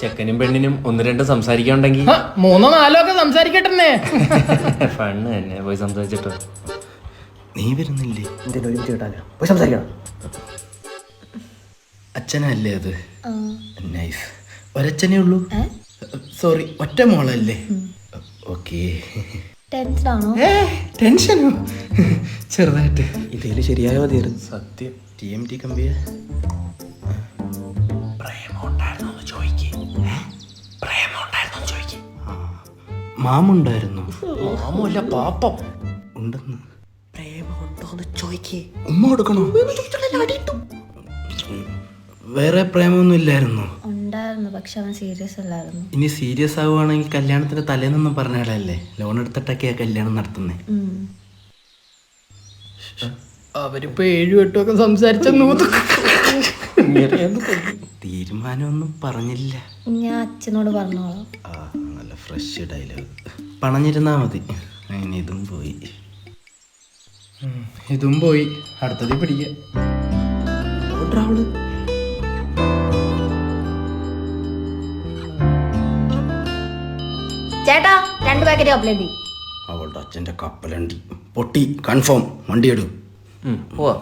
ചെക്കനും പെണ്ണിനും ഒന്ന് രണ്ട് സംസാരിക്കാണ്ടെങ്കിൽ മൂന്നോ നാലോ ഒക്കെ സംസാരിക്കട്ടെ ഫണ്ണ് തന്നെ പോയി സംസാരിച്ചിട്ടോ. നീ വരുന്നില്ലേ? എന്തെങ്കിലും ഒരുമിച്ച് കിട്ടാനോ പോയി സംസാരിക്കണം? അച്ഛനല്ലേ അത്? നൈസ് ഒരച്ഛനേ ഉള്ളൂ? സോറി ഒറ്റ മോളല്ലേ? ഓക്കേ ടെൻഷനോ? ചെറുതായിട്ട്. ഇതിൽ ശരിയായ മതിയായിരുന്നു സത്യം. ടി എം ടി കമ്പിയ മാമുണ്ടായിരുന്നു. മാമല്ല പാപ്പം. ഉണ്ടെന്ന്. പ്രേമുണ്ടോന്ന് ചോദിക്കേ. ഉമ്മ കൊടുക്കണോ? വേറെ പ്രേമൊന്നും ഇല്ലായിരുന്നു? ഉണ്ടായിരുന്നു പക്ഷെ അവൻ സീരിയസ് അല്ലായിരുന്നു. ഇനി സീരിയസ് ആവുകയാണെങ്കിൽ കല്യാണത്തിന്റെ തലേന്നൊന്നും പറഞ്ഞാലല്ലേ ലോൺ എടുത്തിട്ടൊക്കെയാ കല്യാണം നടത്തുന്നേ. അവരിപ്പോ ഏഴും എട്ടും ഒക്കെ സംസാരിച്ച ഒന്നും തീരുമാനമൊന്നും പറഞ്ഞില്ല. ഞാൻ അച്ഛനോട് പറഞ്ഞോളാം. Fresh dialogue. പണഞ്ഞിരുന്നാ മതി. അങ്ങനെ ഇതും പോയി. ഇതും പോയി. അടുത്തത് പിടിക്കാം. അവൾ. ചേട്ടാ രണ്ട് പാക്കറ്റ് കപ്പലണ്ടി. അവളുടെ അച്ഛന്റെ കപ്പലണ്ടി. പൊട്ടി കൺഫേം വണ്ടി എടു പോവാ.